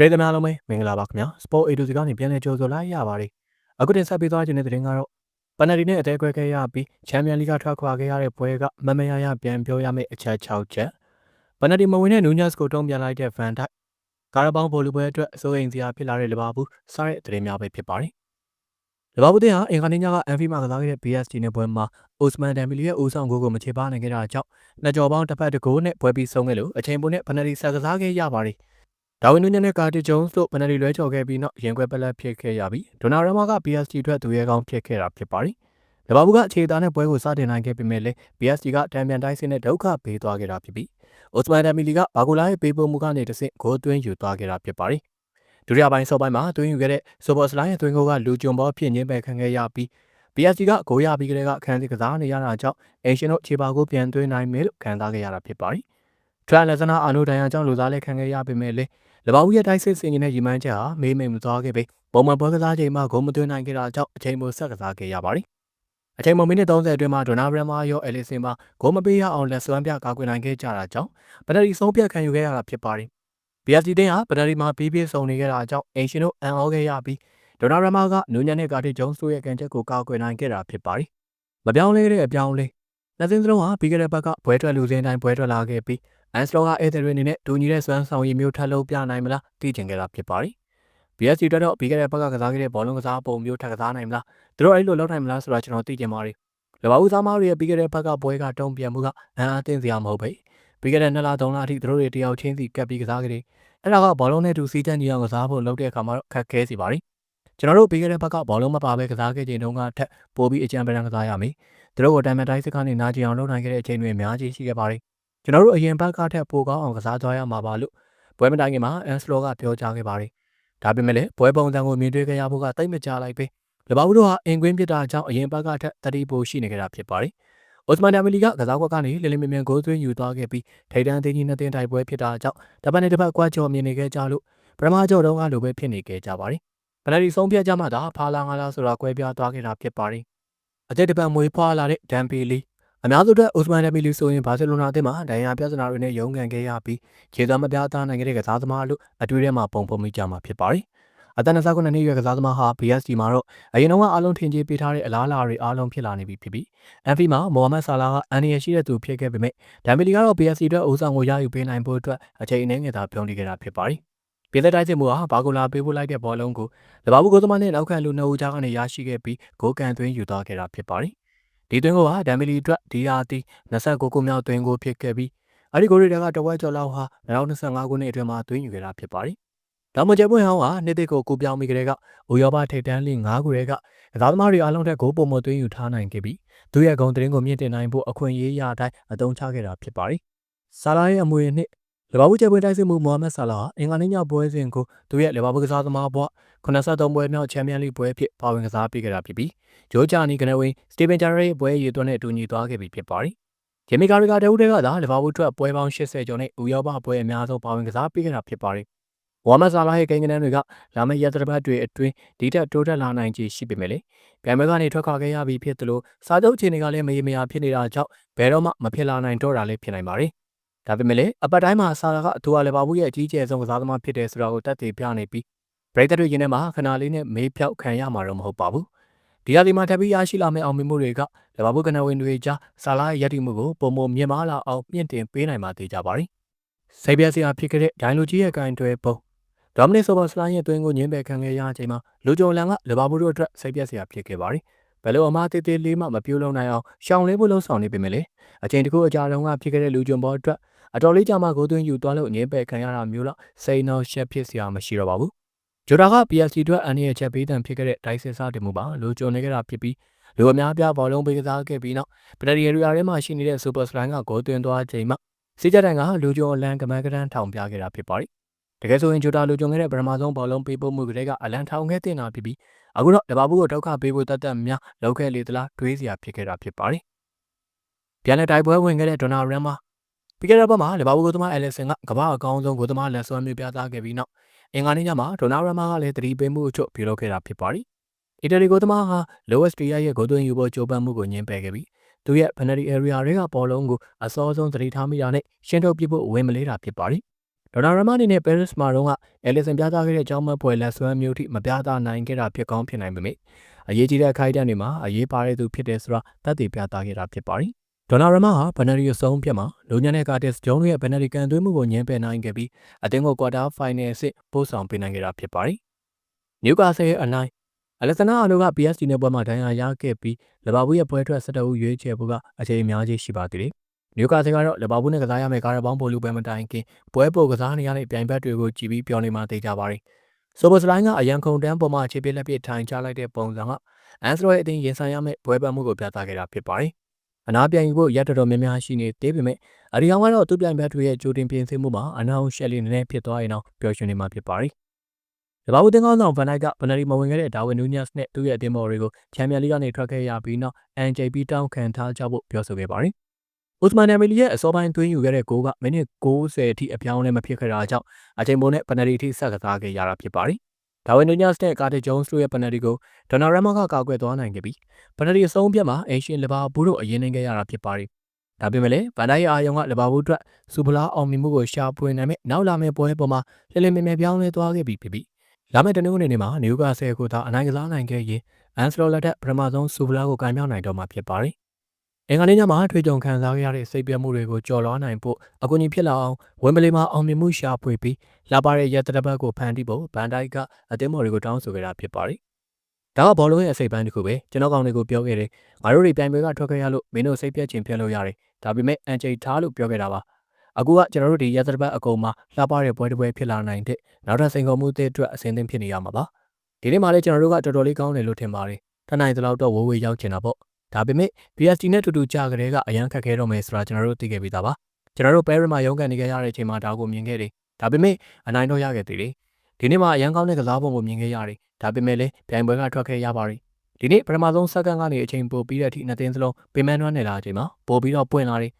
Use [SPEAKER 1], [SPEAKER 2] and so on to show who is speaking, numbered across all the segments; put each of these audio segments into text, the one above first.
[SPEAKER 1] ပရိသတ်များလုံးပဲမင်္ဂလာပါခင်ဗျာ Sport A to Z ကနေပြန်လည်ကြိုဆိုလိုက်ရပါတယ်အခုတင်ဆက်ပေးသွားခြင်းတဲ့တင်ကတော့ပန်နယ်တီနဲ့အသေးခွဲခဲ့ရပြီးချန်ပီယံလိဂထွက်ခွာခဲ့ရတဲ့ပွဲကမမရရပြန်ပြောရမယ့်အချက်6ချက်ပန်နယ်တီမဝင်တဲ့နူးညက်စ်ကိုတုံးပြန်လိုက်တဲ့ဗန်ဒိုက်ကာရာဘောင်ဗိုလ်လူပွဲအတွက်အစိုးရင်းစရာဖြစ်လာတဲ့လဘာဘူးစားတဲ့တင်များပဲဖြစ်ပါတယ်လဘာဘူးတင်ဟာအင်္ဂါနေ့ညကအန်ဖီမှာကစားခဲ့တဲ့ BST နဲ့ပွဲမှာအိုစမန်ဒမ်ဘီလီရဲ့ဦးဆောင်ဂိုးကိုမချေပါနိုင်ခဲ့တာကြောင့်နှစ်ကြော်ပေါင်းတစ်ဖက်တစ်ဂိုးနဲ့ပွဲပြီးဆုံးခဲ့လို့အချိန်ပိုနဲ့ပန်နယ်တီဆက်ကစားခဲ့ရပါတယ် ဒါဝင်နူးညက်နဲ့ကာတီဂျုံစ်တို့ပန်နယ်တီလွဲချော်ခဲ့ပြီးနောက်ရင်ခွဲပလက်ဖြစ်ခဲ့ရပြီးဒိုနာရမာက BST အတွက်သူရဲကောင်းဖြစ်ခဲ့တာဖြစ်ပါတယ်လဘာဘူးကအခြေသားနဲ့ပွဲကိုစတင်နိုင်ခဲ့ပေမဲ့လည်း BST ကတံပြန်တိုင်းစင်းနဲ့ဒုက္ခပေးသွားခဲ့တာဖြစ်ပြီးအိုစမန်ဒမ်ဘီလီကဘာဂိုလာရဲ့ပေးပို့မှုကနေတဆင့်ဂိုးသွင်းယူသွားခဲ့တာဖြစ်ပါတယ်ဒုတိယပိုင်းစောပိုင်းမှာသွင်းယူခဲ့တဲ့ဆိုဘော့စလိုင်းရဲ့သွင်းဂိုးကလူဂျွန်ဘောဖြစ်ညင်းပယ်ခံခဲ့ရပြီး BSC ကဂိုးရပြီးကလေးကအခန်းစီကစားနေရတာကြောင့်အရှင်တို့ခြေပါကိုပြန်သွင်းနိုင်မယ်လို့ခံစားခဲ့ရတာဖြစ်ပါတယ်။ထရန်လက်စနာအာနိုဒိုင်ယာကြောင့်လူသားလည်းခံခဲ့ရပေမဲ့လည်း လဘာဦးရဲ့တိုက်စစ်စင်ကြီးနဲ့ရီမန်းချက်ဟာမေးမိန်မသွားခဲ့ပေပုံမှန်ပွဲကစားချိန်မှာဂိုးမသွင်းနိုင်ခဲ့တာကြောင့်အချိန်ပိုဆက်ကစားခဲ့ရပါတယ်။အချိန်မမိနစ်30အတွင်းမှာဒိုနာဘရမာရောအဲလီဆင်မှာဂိုးမပေးရအောင်လက်စွမ်းပြကာကွယ်နိုင်ခဲ့ကြတာကြောင့်ပနရီဆုံးဖြတ်ခံယူခဲ့ရတာဖြစ်ပါတယ်။ BFC တင်းဟာပနရီမှာပြီးပြည့်စုံနေခဲ့တာကြောင့်အင်ရှင်တို့အန်အောခဲ့ရပြီးဒေါနာရမာကနူညံနဲ့ကာတီဂျုံစ်တို့ရဲ့ကန်ချက်ကိုကာကွယ်နိုင်ခဲ့တာဖြစ်ပါတယ်။မပြောင်းလဲတဲ့အပြောင်းလဲနှစ်စင်းစလုံးဟာပြီးခဲ့တဲ့ဘက်ကဘွဲထွက်လူစင်းတိုင်းဘွဲထွက်လာခဲ့ပြီး အန်စလောကအဲသရီအနေနဲ့ဒူညီတဲ့စွမ်းဆောင်ရည်မျိုးထပ်လုံးပြနိုင်မလားသိချင်ခဲ့တာဖြစ်ပါတယ်။ BSC တက်တော့ပြီးခဲ့တဲ့ဘက်ကကစားခဲ့တဲ့ဘောလုံးကစားပုံမျိုးထပ်ကစားနိုင်မလားသူတို့အဲ့လိုလုပ်နိုင်မလားဆိုတာကျွန်တော်သိချင်ပါတယ်။လဘာဦးစားမားတွေရဲ့ပြီးခဲ့တဲ့ဘက်ကဘွဲကတုံးပြန်မှုကအန်အားတင်းစရာမဟုတ်ပဲ။ပြီးခဲ့တဲ့နှစ်လသုံးလအထိသူတို့တွေတယောက်ချင်းစီကပ်ပြီးကစားခဲ့တယ်။အဲ့ဒါကဘောလုံးနဲ့တူစီးတန်းကြီးအောင်ကစားဖို့လုပ်တဲ့အခါမှာတော့ခက်ခဲစီပါတယ်။ကျွန်တော်တို့ပြီးခဲ့တဲ့ဘက်ကဘောလုံးမပါဘဲကစားခဲ့ချိန်တုန်းကထက်ပိုပြီးအကြံပန်ကစားရမယ်။သူတို့ကိုတမ်မန်တိုင်းစစ်ကနေနာကျင်အောင်လုပ်နိုင်ခဲ့တဲ့အချိန်တွေအများကြီးရှိခဲ့ပါတယ်။ ကျွန်တော်တို့အရင်ဘက်ကထက်ပိုကောင်းအောင်ကစားသွားရမှာပါလို့ပွဲမတိုင်ခင်မှာအန်စလောကပြောကြားခဲ့ပါတယ်။ဒါပေမဲ့လည်းပွဲပုံစံကိုမြင်တွေ့ခဲ့ရဖို့ကတိတ်မကြလိုက်ပဲ။လဘာဘူးတို့ဟာအင်ကွင်းပြစ်တာကြောင့်အရင်ဘက်ကထက်တတိပိုရှိနေကြတာဖြစ်ပါတယ်။အိုစမန်ဒမ်မီလီကကစားကွက်ကနေလင်းလင်းမြင်မြင်ဂိုးသွင်းယူသွားခဲ့ပြီးထိဒန်သေးကြီးနှစ်တင်တိုက်ပွဲဖြစ်တာကြောင့်တပတ်နဲ့တစ်ပတ်ကွာကြော်မြင်နေခဲ့ကြလို့ပရမကြော်တုံးကလိုပဲဖြစ်နေခဲ့ကြပါတယ်။ပနရီဆုံးဖြတ်ကြမှသာဖာလာငါလာဆိုတာကွဲပြားသွားခဲ့တာဖြစ်ပါတယ်။အသက်တပတ်မွေးဖွာလာတဲ့ဒမ်ပီလီ အများစုအတွက်အိုစမန်ဒမ်ပီလီဆိုရင်ဘာစီလိုနာအသင်းမှာဒိုင်ယာပြဿနာတွေနဲ့ရုန်းကန်ခဲ့ရပြီးခြေသွမ်းမပြသားနိုင်တဲ့ကစားသမားလို့အတွေ့အထဲမှာပုံဖော်မိကြမှာဖြစ်ပါတယ်။အသက်29နှစ်ရွယ်ကစားသမားဟာ BSC မှာတော့အရင်တော့အားလုံးထင်ကြီးပေးထားတဲ့အလားအလာတွေအားလုံးဖြစ်လာနေပြီဖြစ်ပြီး MV မှာမိုဟာမက်ဆာလာကအန်နီရရှိတဲ့သူဖြစ်ခဲ့ပေမဲ့ဒမ်ပီလီကတော့ BSC အတွက်အိုးဆောင်ကိုရယူပေးနိုင်ဖို့အတွက်အချိန်အနည်းငယ်သာပြောင်းလဲခဲ့တာဖြစ်ပါတယ်။ပြည်သက်တိုက်စစ်မှုဟာဘာကိုလာပေးဖို့လိုက်တဲ့ဘောလုံးကိုလဘာဘူးကိုသမားနဲ့နောက်ခံလူနှစ်ဦးကြားကနေရရှိခဲ့ပြီးဂိုးကန်သွင်းယူသွားခဲ့တာဖြစ်ပါတယ်။ ဒီသွင်းကိုဟာဒမ်ဘီလီအတွက်ဒီအာတီ29ခုမြောက်သွင်းကိုဖြစ်ခဲ့ပြီးအဲဒီဂိုးတွေကတဝက်ကျော်လောက်ဟာ2025ခုနှစ်အတွင်းမှာသွင်းယူခဲ့တာဖြစ်ပါတယ်။ဒါမှကျပွင့်ဟောင်းဟာနှစ်သိကိုကူပြောင်းမိကြတဲ့ကဥရောပထိပ်တန်းလိ9ခုတွေကကစားသမားတွေအားလုံးထက်ဂိုးပုံမသွင်းယူထားနိုင်ခဲ့ပြီးသူရဲ့ဂုံသတင်းကိုမြင့်တင်နိုင်ဖို့အခွင့်အရေးရတိုင်းအသုံးချခဲ့တာဖြစ်ပါတယ်။ဆာလာရဲ့အမွေနှစ် လဘာဘူးကျပွင့်တိုက်စစ်မှုမိုဟာမက်ဆာလာဟာအင်္ဂါနေ့ညပွဲစဉ်ကိုသူရဲ့လဘာဘူးကစားသမားဘွား83ပွဲမြောက်ချန်ပီယံလိပွဲဖြစ်ပါဝင်ကစားပေးခဲ့တာဖြစ်ပြီးဂျိုးဂျာနီကနေဝင်စတီဗင်ဂျာရဲ့ပွဲရည်သွန်းနဲ့အတူညီသွားခဲ့ပြီဖြစ်ပါတယ်။ဂျေမီကာရီကာတဦးတည်းကသာလီဗာပူးထွက်ပွဲပေါင်း80ကျော်နဲ့ဥရောပပွဲအများဆုံးပါဝင်ကစားပေးခဲ့တာဖြစ်ပါတယ်။ဝါမဆာလာရဲ့ကိန်းဂဏန်းတွေကလာမယ့်ရက်သတ္တပတ်တွေအတွင်းဒီတက်တိုးတက်လာနိုင်ခြေရှိပေမဲ့လေပြိုင်ပွဲကနေထွက်ခွာခဲ့ရပြီးဖြစ်သလိုစားချုပ်အခြေအနေကလည်းမရေမရာဖြစ်နေတာကြောင့်ဘယ်တော့မှမဖြစ်လာနိုင်တော့တာလည်းဖြစ်နိုင်ပါတယ်။ ဒါပေမဲ့လည်းအပတ်တိုင်းမှာဆာလာကအထူအလီဗာပူးရဲ့အကြီးအကျယ်ဆုံးကစားသမားဖြစ်တယ်ဆိုတာကိုတက်တည်ပြနေပြီးပရိသတ်တွေရင်ထဲမှာခဏလေးနဲ့မေးဖြောက်ခံရမှာတော့မဟုတ်ပါဘူး။ဒီရာသီမှာထပ်ပြီးရရှိလာမယ့်အောင်မြင်မှုတွေကလဘာဘူးကနဝင်တွေကြားဆာလာရဲ့ရည်တည်မှုကိုပုံမမြင်မာလာအောင်မြင့်တင်ပေးနိုင်မှာသေးကြပါသည်။စိတ်ပြည့်စရာဖြစ်ခဲ့တဲ့ဒိုင်လူကြီးရဲ့ကင်တွဲပုံဒေါမနစ်ဆိုဘာစလိုင်းရဲ့တွင်းကိုညင်းပယ်ခံခဲ့ရချိန်မှာလူကြုံလန်ကလဘာဘူးတို့အတွက်စိတ်ပြည့်စရာဖြစ်ခဲ့ပါသည်။ဘယ်လိုအမားတေးသေးလေးမှမပြုံးလုံးနိုင်အောင်ရှောင်လေးဖို့လုံးဆောင်နေပေမဲ့လေအချိန်တခုအကြာတုန်းကဖြစ်ခဲ့တဲ့လူကြုံပေါ်အတွက် အတော်လေးကြာမှကိုသွင်းယူသွားလို့ညင်းပယ်ခံရတာမျိုးလောက်စိတ်နှောရှက်ဖြစ်စရာမရှိတော့ပါဘူးဂျိုဒါက PSG အတွက်အန်ရဲ့ချက်ပေးတံဖြစ်ခဲ့တဲ့ဒိုင်စစ်စားတင်မှုပါလိုကြုံနေကြတာဖြစ်ပြီးလူအများပြဘောလုံးပေးကစားခဲ့ပြီးနောက်ပဒရီရီယာထဲမှာရှိနေတဲ့ Super Slime ကဂိုးသွင်းသွားချိန်မှာစီဂျက်တန်ကလူကြုံအလန်ကမန်းကရန်ထောင်ပြခဲ့တာဖြစ်ပါတယ်တကယ်ဆိုရင်ဂျိုဒါလူကြုံခဲ့တဲ့ပထမဆုံးဘောလုံးပေးပို့မှုကလေးကအလန်ထောင်ခဲ့တင်တာဖြစ်ပြီးအခုတော့လဘာဘူးကိုဒုက္ခပေးဖို့တတ်တတ်များလောက်ခဲ့လေသလားတွေးစရာဖြစ်ခဲ့တာဖြစ်ပါတယ်ပြန်လက်တိုက်ပွဲဝင်ခဲ့တဲ့ဒေါနာရမ်မာ ပြီးခဲ့တဲ့ဘက်မှာလဘာဘူးကိုသမားအဲလစ်ဆန်ကကမ္ဘာအကောင်းဆုံးကိုသမားလက်စွမ်းမျိုးပြသခဲ့ပြီးနောက်အင်္ဂါနေ့ညမှာဒိုနာရမာကလည်းတတိပေးမှုအချို့ပြုလုပ်ခဲ့တာဖြစ်ပါတယ်။အီတလီကိုသမားဟာလိုဝက်စတရီယာရဲ့ဂိုးသွင်းယူဖို့ကြိုးပမ်းမှုကိုညှင်းပယ်ခဲ့ပြီးသူရဲ့ penalty area တွေကပေါ်လုံးကိုအစောဆုံးသတိထားမိတာနဲ့ရှင်းထုတ်ပြဖို့ဝင်မလေးတာဖြစ်ပါတယ်ဒေါ်နာရမအနေနဲ့ Paris မှာတော့အဲလီဆန်ပြသခဲ့တဲ့အကြောင်းမပွဲလက်စွမ်းမျိုးထိမပြသနိုင်ခဲ့တာဖြစ်ကောင်းဖြစ်နိုင်ပေမဲ့အရေးကြီးတဲ့အခိုက်အတန့်တွေမှာအရေးပါတဲ့သူဖြစ်တယ်ဆိုတာသက်သေပြသခဲ့တာဖြစ်ပါတယ်။ ဒေါ်နာရမဟာဘန်နရီအဆုံးဖြတ်မှာလူညံတဲ့ကာတက်စ်ဂျုံးရဲ့ဘန်နရီကန်သွင်းမှုကိုညှင်းပယ်နိုင်ခဲ့ပြီးအသင်းကိုကွာတာဖိုင်နယ်အဆင့်ပို့ဆောင်ပေးနိုင်ခဲ့တာဖြစ်ပါတယ်။နျူကာဆယ်ရဲ့အနိုင်အလက်ဆနာအလိုက PSG နဲ့ပွဲမှာဒဏ်ရာရခဲ့ပြီးလီဗာပူးရဲ့ပွဲထွက်17ဦးရွေးချယ်ဖို့ကအချိန်အများကြီးရှိပါသေးတယ်။နျူကာဆယ်ကတော့လီဗာပူးနဲ့ကစားရမယ့်ကာရဘောင်းပိုလူပွဲမတိုင်ခင်ပွဲပိုကစားနေရတဲ့ပြိုင်ဘက်တွေကိုကြည်ပြီးပြောနေမှသိကြပါတယ်။ဆိုဘစလိုင်းကအရန်ခုံတန်းပေါ်မှာခြေပြက်လက်ပြထိုင်ချလိုက်တဲ့ပုံစံကအန်စရိုရဲ့အတင်းရင်ဆိုင်ရမယ့်ပွဲပတ်မှုကိုပြသခဲ့တာဖြစ်ပါတယ်။ အနာပြိုင်ဖို့ရက်တော်တော်များများရှိနေသေးပေမဲ့အရီအောင်ကတော့သူ့ပြိုင်ဘက်တွေရဲ့ကြိုတင်ပြင်ဆင်မှုမှာအနာအောင်ရှက်လီနည်းနည်းဖြစ်သွားရင်တော့ပျော်ရွှင်နေမှာဖြစ်ပါတယ်။။တဘာဝတင်ကောင်းဆောင်ဗန်နိုက်ကဗန်နရီမဝင်ခဲ့တဲ့ဒါဝင်နူးညက်စ်နဲ့သူ့ရဲ့အသင်းမော်တွေကိုချန်ပီယံလိကနေထွက်ခဲ့ရပြီးနောက် NJP တောင်းခံထားကြဖို့ပြောဆိုခဲ့ပါတယ်။ဥစမန်နယ်မီလီရဲ့အစောပိုင်းသွင်းယူခဲ့တဲ့ဂိုးကမိနစ်90အထိအပြောင်းလဲမဖြစ်ခဲ့တာကြောင့်အချိန်ပိုနဲ့ပနရီအထိဆက်ကစားခဲ့ရတာဖြစ်ပါတယ်။ ဒါဝင်နူးညက်စ်နဲ့ကာတီဂျုံးစ်တို့ရဲ့ပနရီကိုဒေါ်နာရမကကာကွယ်သွားနိုင်ခဲ့ပြီးပနရီအဆုံးပြတ်မှာအေရှင်လီဗာပူးတို့အရင်နေခဲ့ရတာဖြစ်ပါတယ်။ဒါပေမဲ့လည်းဗန်ဒိုင်အာယုံကလီဗာပူးအတွက်စူပလာအောင်မြင်မှုကိုရှာဖွေနိုင်မဲ့နောက်လာမယ့်ပွဲပေါ်မှာလည်လည်မြဲမြဲပြောင်းလဲသွားခဲ့ပြီးဖြစ်ပြီးလာမယ့်တနင်္ဂနွေနေ့မှာနယူကာဆယ်ကိုသာအနိုင်ကစားနိုင်ခဲ့ရင်အန်စလိုလက်ထက်ပထမဆုံးစူပလာကိုကင်မြောက်နိုင်တော့မှာဖြစ်ပါတယ်။ အင်္ဂါနေ့ညမှာထွေကြုံခံစားခဲ့ရတဲ့စိတ်ပြတ်မှုတွေကိုကြော်လွှားနိုင်ဖို့အကူအညီဖြစ်လာအောင်ဝမ်ဘလီမှာအောင်မြင်မှုရှာဖွေပြီးလာပါတဲ့ရက်တပတ်ကိုဖန်တီးဖို့ဘန်ဒိုက်ကအသင်းမော်တွေကိုတောင်းဆိုခဲ့တာဖြစ်ပါတယ်။ဒါကဘောလုံးရဲ့အစိပ်ပိုင်းတစ်ခုပဲကျွန်တော်ကောင်တွေကိုပြောခဲ့တယ်။ငါတို့တွေပြိုင်ပွဲကထွက်ခဲ့ရလို့မင်းတို့စိတ်ပြတ်ခြင်းဖြစ်လို့ရတယ်။ဒါပေမဲ့အန်ဂျိထားလို့ပြောခဲ့တာပါ။အခုကကျွန်တော်တို့ဒီရက်သတ္တပတ်အကုန်မှာလှပတဲ့ပွဲတစ်ပွဲဖြစ်လာနိုင်တဲ့နောက်ထပ်စိန်ခေါ်မှုတွေအတွက်အဆင်သင့်ဖြစ်နေရမှာပါဒီနေ့မှလည်းကျွန်တော်တို့ကတော်တော်လေးကောင်းတယ်လို့ထင်ပါတယ်ထနိုင်သလောက်တော့ဝေးဝေးရောက်ချင်တာပေါ့ ဒါပေမဲ့ BST နဲ့တူတူကြာကလေးကအရန်ခက်ခဲတော့မယ်ဆိုတာကျွန်တော်တို့သိခဲ့ပြီးသားပါကျွန်တော်တို့ Paris မှာရုန်းကန်နေခဲ့ရတဲ့အချိန်မှာဒါကိုမြင်ခဲ့တယ်ဒါပေမဲ့အနိုင်တော့ရခဲ့သေးတယ်ဒီနေ့မှအရန်ကောင်းတဲ့ကစားပုံကိုမြင်ခဲ့ရတယ်ဒါပေမဲ့လည်းပြိုင်ပွဲကထွက်ခဲ့ရပါတယ်ဒီနေ့ပထမဆုံးစက္ကန့်ကနေအချိန်ပိုပြီးတဲ့အထိနှစ်သင်းစလုံးပင်မနှွမ်းနေလာတဲ့အချိန်မှာပိုပြီးတော့ပွင့်လာတယ်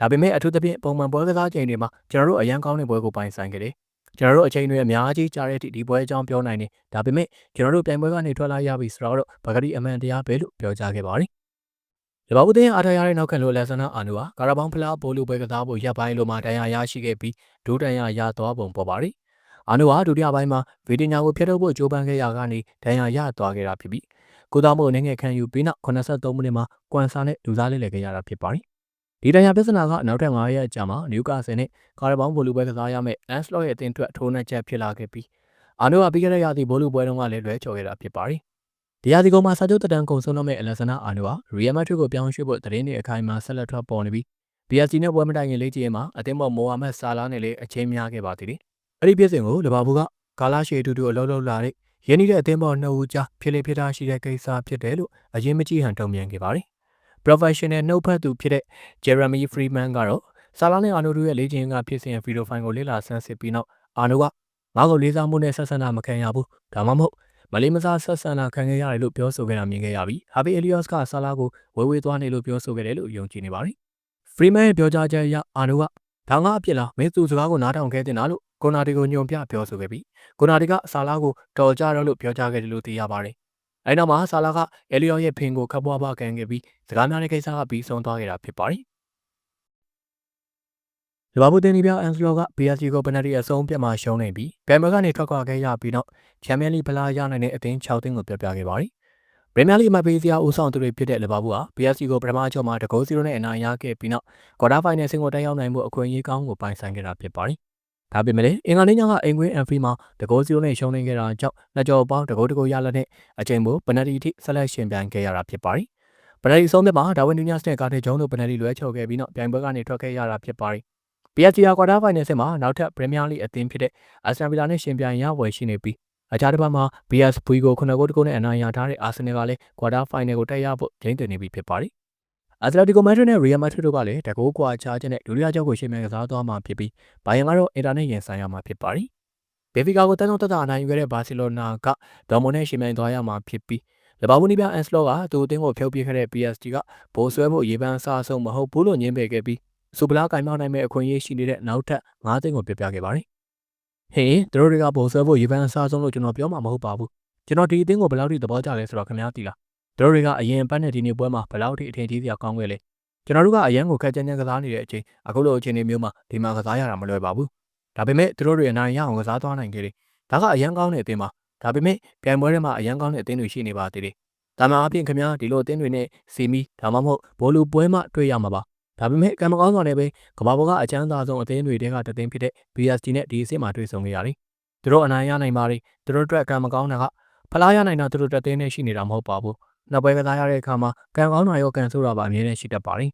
[SPEAKER 1] ဒါပေမဲ့အထူးသဖြင့်ပုံမှန်ပွဲကစားချိန်တွေမှာကျွန်တော်တို့အရန်ကောင်းတဲ့ပွဲကိုပိုင်ဆိုင်ခဲ့တယ်။ကျွန်တော်တို့အချိန်တွေအများကြီးကြားတဲ့အထိဒီပွဲအကြောင်းပြောနိုင်တယ်။ဒါပေမဲ့ကျွန်တော်တို့ပြိုင်ပွဲကနေထွက်လာရပြီဆိုတော့ဗကတိအမှန်တရားပဲလို့ပြောကြားခဲ့ပါတယ်။ လဘာဘူးတင်းအားထားရတဲ့နောက်ခံလို့လက်ဆန္ဒအာနူဟာကာရာဘောင်ဖလားဘိုးလူပွဲကစားဖို့ရပ်ပိုင်းလိုမှတရားရရှိခဲ့ပြီးဒိုးတန်ရရသွားပုံပေါ်ပါတယ်။အာနူဟာဒုတိယပိုင်းမှာဗီဒီညာကိုဖျက်ထုတ်ဖို့ကြိုးပမ်းခဲ့ရကနေဒဏ်ရာရသွားခဲ့တာဖြစ်ပြီးကိုသားမို့အနေငယ်ခံယူပြီးနောက်83မိနစ်မှာကွမ်ဆာနဲ့လူစားလေးလည်းခဲ့ရတာဖြစ်ပါတယ်ဒီတရားပြဿနာကနောက်ထပ်9ရက်ကြာမှနျူကာဆယ်နဲ့ကာရဘောင်းဘိုလူပွဲကစားရမယ့်လန်စလော့ရဲ့အသင်းအတွက်ထိုးနှက်ချက်ဖြစ်လာခဲ့ပြီးအာနိုကပြီးခဲ့တဲ့ရာသီဘိုလူပွဲတုန်းကလည်းလွဲချော်ခဲ့တာဖြစ်ပါတယ်။ ဒီရာသီကုန်မှာစာချုပ်တတန်ကုန်ဆုံးတော့မဲ့အလက်ဆနာအာနိုကရီယယ်မက်ဒရစ်ကိုပြောင်းရွှေ့ဖို့တရင်တွေအခိုင်အမာဆက်လက်ထွက်ပေါ်နေပြီး PSG နဲ့ပွဲမတိုင်ခင်လေးကြီးမှာအသင်းပေါ်မိုဟာမက်ဆာလာနဲ့လည်းအချင်းများခဲ့ပါသေးတယ်။အဲ့ဒီပြည့်စင်ကိုလီဗာပူးကကာလာရှေတူတူအလုံးလုံးလာတဲ့ရင်းနှီးတဲ့အသင်းပေါ်နှစ်ဦးကြားဖြစ်လေဖြစ်တာရှိတဲ့ကိစ္စဖြစ်တယ်လို့အရင်မကြည့်ဟန်တုံ့ပြန်ခဲ့ပါတယ်။ professional နှုတ်ဖတ်သူဖြစ်တဲ့ Jeremy Freeman ကတော့ဆာလာနဲ့အာနိုတို့ရဲ့လေ့ကျင့်ကဖြစ်စဉ်ဗီဒီယိုဖိုင်ကိုလေ့လာဆန်းစစ်ပြီးနောက်အာနိုကငါ့ကိုလေးစားမှုနဲ့ဆက်ဆံတာမခံရဘူးဒါမှမဟုတ် မလေးမစားဆက်ဆံတာခံခဲ့ရတယ်လို့ပြောဆိုခဲ့တာမြင်ခဲ့ရပြီးဟာဗီအယ်လီယော့စ်ကဆာလာကိုဝေဝေးသွားနေလို့ပြောဆိုခဲ့တယ်လို့ယုံကြည်နေပါတယ်။ Freeman ရဲ့ပြောကြားချက်အရအာနိုကဒါငါအပြစ်လားမင်းသူစကားကိုနားထောင်ခဲ့တင်တာလို့ကိုနာဒီကိုညွန်ပြပြောဆိုခဲ့ပြီးကိုနာဒီကဆာလာကိုတော်ကြတော့လို့ပြောကြားခဲ့တယ်လို့သိရပါတယ်။အဲဒီနောက်မှာဆာလာကအဲလီယောရဲ့ဖင်ကိုခပ်ပွားပွားကန်ခဲ့ပြီးစကားများတဲ့ကိစ္စကပြီးဆုံးသွားခဲ့တာဖြစ်ပါတယ်။ လဘာဘူးတင်နီပြအန်စလောက PSG ကိုပနတီအဆုံးပြတ်မှရှုံးနေပြီးဘယ်မကနေထွက်ခွာခဲ့ရပြီးတော့ချန်ပီယံလိဖလားရနိုင်တဲ့အသင်း6သင်းကိုပြပြခဲ့ပါတယ်။ပရီးမီးယားလိမှာပေးစရာဦးဆောင်သူတွေဖြစ်တဲ့လဘာဘူးဟာ PSG ကိုပထမအချုပ်မှာတကိုးစီရိုနဲ့အနိုင်ရခဲ့ပြီးနောက်ကွာတာဖိုင်နယ်ဆင်ကိုတက်ရောက်နိုင်မှုအခွင့်အရေးကောင်းကိုပိုင်ဆိုင်ခဲ့တာဖြစ်ပါတယ်။ဒါပေမဲ့လည်းအင်္ဂါနေ့ညကအင်ကွင်းအန်ဖရီမှာတကိုးစီရိုနဲ့ရှုံးနေခဲ့တာကြောင့်လက်ကြောပေါင်းတကိုးတကိုးရလက်နဲ့အချိန်ပိုပနတီထိဆက်လက်ရှင်ပြိုင်ခဲ့ရတာဖြစ်ပါတယ်။ပနတီဆုံးဖြတ်မှာဒါဝင်နူးညက်စ်နဲ့ကာတေဂျုံတို့ပနတီလွဲချော်ခဲ့ပြီးနောက်ပြိုင်ပွဲကနေထွက်ခဲ့ရတာဖြစ်ပါတယ်။ PSG ကွာတာဖိုင်နယ်ဆင်မှာနောက်ထပ်ပရီးမီးယားလိအသင်းဖြစ်တဲ့အက်စတန်ဗီလာနဲ့ရှင်ပြိုင်ရဝယ်ရှိနေပြီးအခြားတစ်ပတ်မှာ BSV ကိုခုနစ်ဂိုးတဂိုးနဲ့အနိုင်ရထားတဲ့အာဆင်နယ်ကလည်းကွာတာဖိုင်နယ်ကိုတက်ရဖို့ဂျိန်းတင်နေပြီဖြစ်ပါတယ်။အက်တလက်တီကိုမက်ဒရစ်နဲ့ရီယယ်မက်ဒရစ်တို့ကလည်းတကိုးကွာချားချက်နဲ့ဒုတိယကျောက်ကိုရှင်းမြန်ကစားသွားမှာဖြစ်ပြီးဘိုင်ယန်ကတော့အင်တာနက်ရင်ဆိုင်ရမှာဖြစ်ပါတယ်။ဘေဖီကာကိုတန်းတော့တက်တာအနိုင်ယူခဲ့တဲ့ဘာစီလိုနာကဒေါ်မိုနဲ့ရှင်းမြန်သွားရမှာဖြစ်ပြီးလဘာဘူးနီပြအန်စလောကသူ့အသင်းကိုဖျောက်ပြခဲ့တဲ့ PSG ကဘိုးဆွဲဖို့ရေပန်းအစားအဆုံးမဟုတ်ဘူးလို့ညင်းပယ်ခဲ့ပြီး စူပလာကင်မောက်နိုင်မဲ့အခွင့်အရေးရှိနေတဲ့နောက်ထပ်၅သိန်းကိုပြပြခဲ့ပါတယ်။ဟင်းတို့တွေကဘိုးဆွဲဖို့ရေပန်းအစားဆုံးလို့ကျွန်တော်ပြောမှာမဟုတ်ပါဘူး။ကျွန်တော်ဒီအသင်းကိုဘယ်လောက်ထိသဘောကျလဲဆိုတော့ခင်ဗျားသိလား။တို့တွေကအရင်ပတ်နဲ့ဒီနေ့ပွဲမှာဘယ်လောက်ထိအထင်ကြီးစရာကောင်းခဲ့လဲ။ကျွန်တော်တို့ကအရန်ကိုခက်ကြမ်းကြမ်းကစားနေတဲ့အချိန်အခုလိုအခြေအနေမျိုးမှာဒီမှာကစားရတာမလွယ်ပါဘူး။ဒါပေမဲ့သူတို့တွေအနိုင်ရအောင်ကစားသွားနိုင်ခဲ့တယ်ဒါကအရန်ကောင်းတဲ့အသင်းပါဒါပေမဲ့ပြိုင်ပွဲထဲမှာအရန်ကောင်းတဲ့အသင်းတွေရှိနေပါသေးတယ်ဒါမှအပြင်ခင်ဗျားဒီလိုအသင်းတွေနဲ့စီမီဒါမှမဟုတ်ဘောလူပွဲမှတွေ့ရမှာပါ ဒါပေမဲ့ကံမကောင်းစွာနဲ့ပဲကမ္ဘာပေါ်ကအချမ်းသာဆုံးအသင်းတွေတဲကတသင်းဖြစ်တဲ့ BSD နဲ့ဒီအစ်စ်မှာတွေ့ဆုံခဲ့ရတယ်သူတို့အနိုင်ရနိုင်ပါတယ်သူတို့အတွက်ကံမကောင်းတာကဖလားရနိုင်တာသူတို့တက်သေးနဲ့ရှိနေတာမဟုတ်ပါဘူးနောက်ပွဲကစားရတဲ့အခါမှာကံကောင်းတာရောကံဆိုးတာပါအမြဲတမ်းရှိတတ်ပါတယ်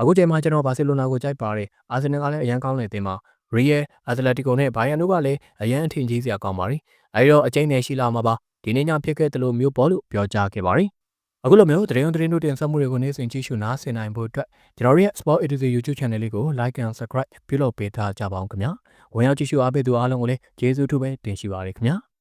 [SPEAKER 1] အခုချိန်မှာကျွန်တော်ဘာစီလိုနာကိုကြိုက်ပါတယ်အာဆင်နယ်ကလည်းအရန်ကောင်းနေတင်ပါရီယယ်အက်တလက်တီကိုနဲ့ဘိုင်ယန်တို့ကလည်းအရန်အထင်ကြီးစရာကောင်းပါတယ်အဲဒီတော့အကျိန်းနဲ့ရှိလာမှာပါဒီနေ့ညဖြစ်ခဲ့တယ်လို့မျိုးပေါ်လို့ပြောကြားခဲ့ပါတယ် အခုလိုမျိုးသတင်းသတင်းတို့တင်ဆက်မှုတွေကိုနေ့စဉ်ကြည့်ရှုနားဆင်နိုင်ဖို့အတွက်ကျွန်တော်ရဲ့ Sport Editor YouTube Channel လေးကို Like and Subscribe ပြုလုပ်ပေးထားကြပါအောင်ခင်ဗျာဝင်ရောက်ကြည့်ရှုအားပေးသူအားလုံးကိုလည်းကျေးဇူးထူးပဲတင်ရှိပါရခင်ဗျာ